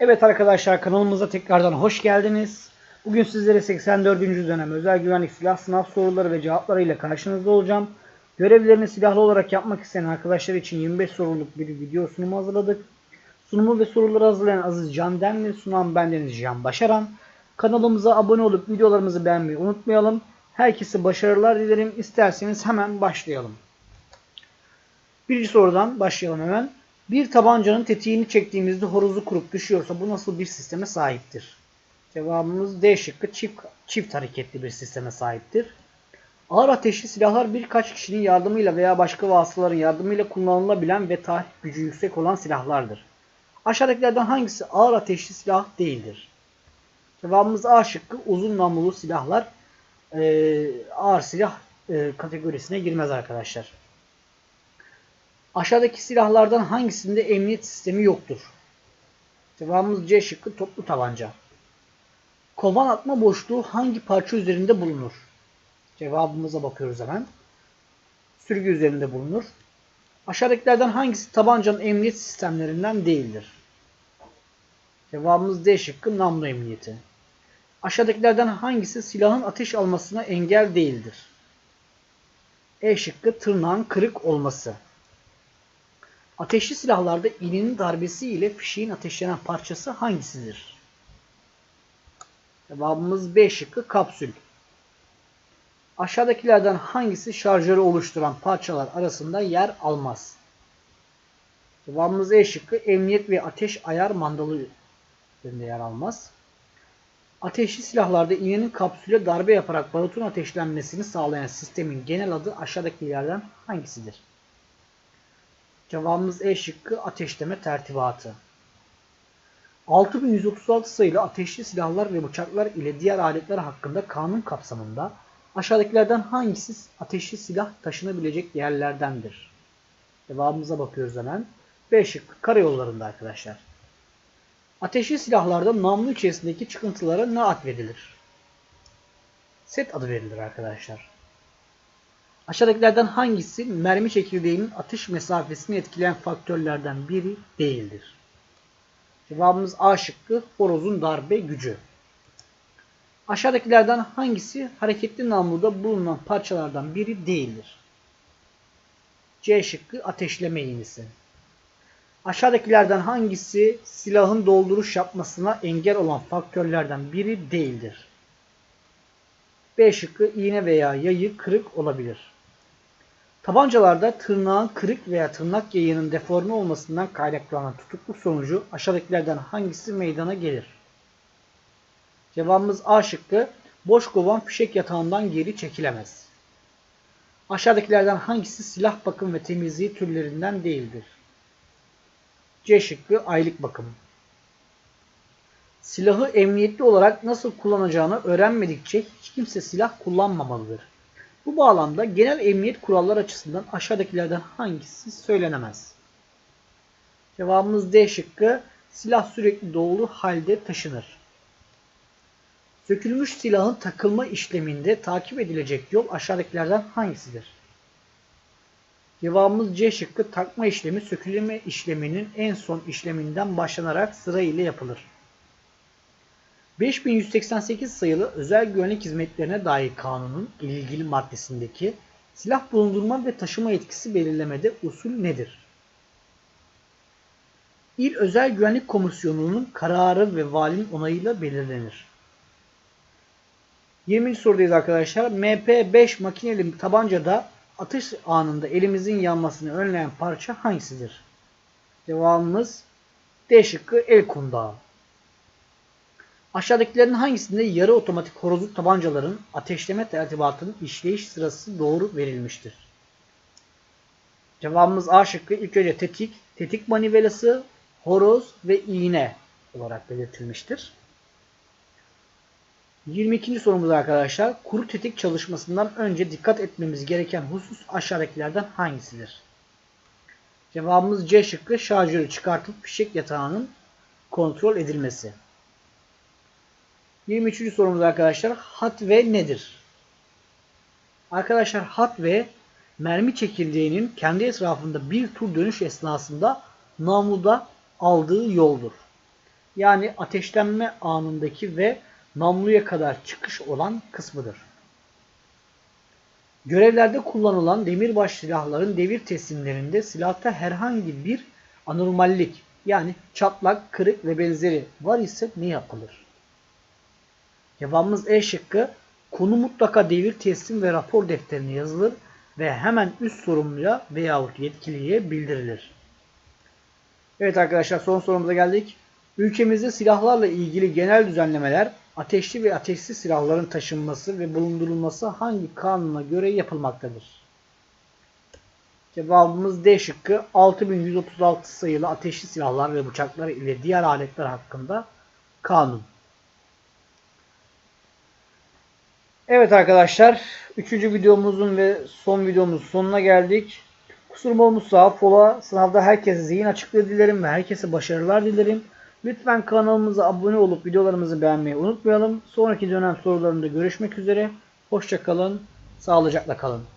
Evet arkadaşlar kanalımıza tekrardan hoş geldiniz. Bugün sizlere 84. dönem özel güvenlik silah sınav soruları ve cevapları ile karşınızda olacağım. Görevlerini silahlı olarak yapmak isteyen arkadaşlar için 25 soruluk bir video sunumu hazırladık. Sunumu ve soruları hazırlayan Aziz Can Demir, sunan bendeniz Can Başaran. Kanalımıza abone olup videolarımızı beğenmeyi unutmayalım. Herkese başarılar dilerim. İsterseniz hemen başlayalım. Birinci sorudan başlayalım hemen. Bir tabancanın tetiğini çektiğimizde horozu kurup düşüyorsa bu nasıl bir sisteme sahiptir? Cevabımız D şıkkı çift, çift hareketli bir sisteme sahiptir. Ağır ateşli silahlar birkaç kişinin yardımıyla veya başka vasıtaların yardımıyla kullanılabilen ve tahrip gücü yüksek olan silahlardır. Aşağıdakilerden hangisi ağır ateşli silah değildir? Cevabımız A şıkkı uzun namlulu silahlar e, ağır silah e, kategorisine girmez arkadaşlar. Aşağıdaki silahlardan hangisinde emniyet sistemi yoktur? Cevabımız C şıkkı toplu tabanca. Kovan atma boşluğu hangi parça üzerinde bulunur? Cevabımıza bakıyoruz hemen. Sürgü üzerinde bulunur. Aşağıdakilerden hangisi tabancanın emniyet sistemlerinden değildir? Cevabımız D şıkkı namlu emniyeti. Aşağıdakilerden hangisi silahın ateş almasına engel değildir? E şıkkı tırnağın kırık olması. Ateşli silahlarda iğnenin darbesi ile fişeğin ateşlenen parçası hangisidir? Cevabımız B şıkkı kapsül. Aşağıdakilerden hangisi şarjörü oluşturan parçalar arasında yer almaz? Cevabımız E şıkkı emniyet ve ateş ayar mandalı üzerinde yer almaz. Ateşli silahlarda iğnenin kapsüle darbe yaparak barutun ateşlenmesini sağlayan sistemin genel adı aşağıdakilerden hangisidir? Cevabımız E şıkkı ateşleme tertibatı. 6136 sayılı ateşli silahlar ve bıçaklar ile diğer aletler hakkında kanun kapsamında aşağıdakilerden hangisi ateşli silah taşınabilecek yerlerdendir? Cevabımıza bakıyoruz hemen. B şıkkı karayollarında arkadaşlar. Ateşli silahlarda namlu içerisindeki çıkıntılara ne atfedilir? Set adı verilir arkadaşlar. Aşağıdakilerden hangisi mermi çekirdeğinin atış mesafesini etkileyen faktörlerden biri değildir? Cevabımız A şıkkı horozun darbe gücü. Aşağıdakilerden hangisi hareketli namluda bulunan parçalardan biri değildir? C şıkkı ateşleme iğnesi. Aşağıdakilerden hangisi silahın dolduruş yapmasına engel olan faktörlerden biri değildir? B şıkkı iğne veya yayı kırık olabilir. Tabancalarda tırnağın kırık veya tırnak yayının deforme olmasından kaynaklanan tutukluk sonucu aşağıdakilerden hangisi meydana gelir? Cevabımız A şıkkı boş kovan fişek yatağından geri çekilemez. Aşağıdakilerden hangisi silah bakım ve temizliği türlerinden değildir? C şıkkı aylık bakım. Silahı emniyetli olarak nasıl kullanacağını öğrenmedikçe hiç kimse silah kullanmamalıdır. Bu bağlamda genel emniyet kuralları açısından aşağıdakilerden hangisi söylenemez? Cevabımız D şıkkı. Silah sürekli dolu halde taşınır. Sökülmüş silahın takılma işleminde takip edilecek yol aşağıdakilerden hangisidir? Cevabımız C şıkkı takma işlemi sökülme işleminin en son işleminden başlanarak sıra ile yapılır. 5188 sayılı özel güvenlik hizmetlerine dair kanunun ilgili maddesindeki silah bulundurma ve taşıma yetkisi belirlemede usul nedir? İl Özel Güvenlik Komisyonu'nun kararı ve valinin onayıyla belirlenir. 20. sorudayız arkadaşlar. MP5 makineli tabancada atış anında elimizin yanmasını önleyen parça hangisidir? Cevabımız D şıkkı el kundağı. Aşağıdakilerin hangisinde yarı otomatik horozlu tabancaların ateşleme tertibatının işleyiş sırası doğru verilmiştir? Cevabımız A şıkkı ilk önce tetik, tetik manivelası, horoz ve iğne olarak belirtilmiştir. 22. sorumuz arkadaşlar. Kuru tetik çalışmasından önce dikkat etmemiz gereken husus aşağıdakilerden hangisidir? Cevabımız C şıkkı şarjörü çıkartıp fişek yatağının kontrol edilmesi. 23. sorumuz arkadaşlar. Hat ve nedir? Arkadaşlar hat ve mermi çekirdeğinin kendi etrafında bir tur dönüş esnasında namluda aldığı yoldur. Yani ateşlenme anındaki ve namluya kadar çıkış olan kısmıdır. Görevlerde kullanılan demirbaş silahların devir teslimlerinde silahta herhangi bir anormallik yani çatlak, kırık ve benzeri var ise ne yapılır? Cevabımız E şıkkı. Konu mutlaka devir teslim ve rapor defterine yazılır ve hemen üst sorumluya veyahut yetkiliye bildirilir. Evet arkadaşlar son sorumuza geldik. Ülkemizde silahlarla ilgili genel düzenlemeler ateşli ve ateşsiz silahların taşınması ve bulundurulması hangi kanuna göre yapılmaktadır? Cevabımız D şıkkı 6136 sayılı ateşli silahlar ve bıçaklar ile diğer aletler hakkında kanun. Evet arkadaşlar 3. videomuzun ve son videomuzun sonuna geldik. Kusurum olmuşsa affola. Sınavda herkese zihin açıklığı dilerim ve herkese başarılar dilerim. Lütfen kanalımıza abone olup videolarımızı beğenmeyi unutmayalım. Sonraki dönem sorularında görüşmek üzere. Hoşçakalın, sağlıcakla kalın.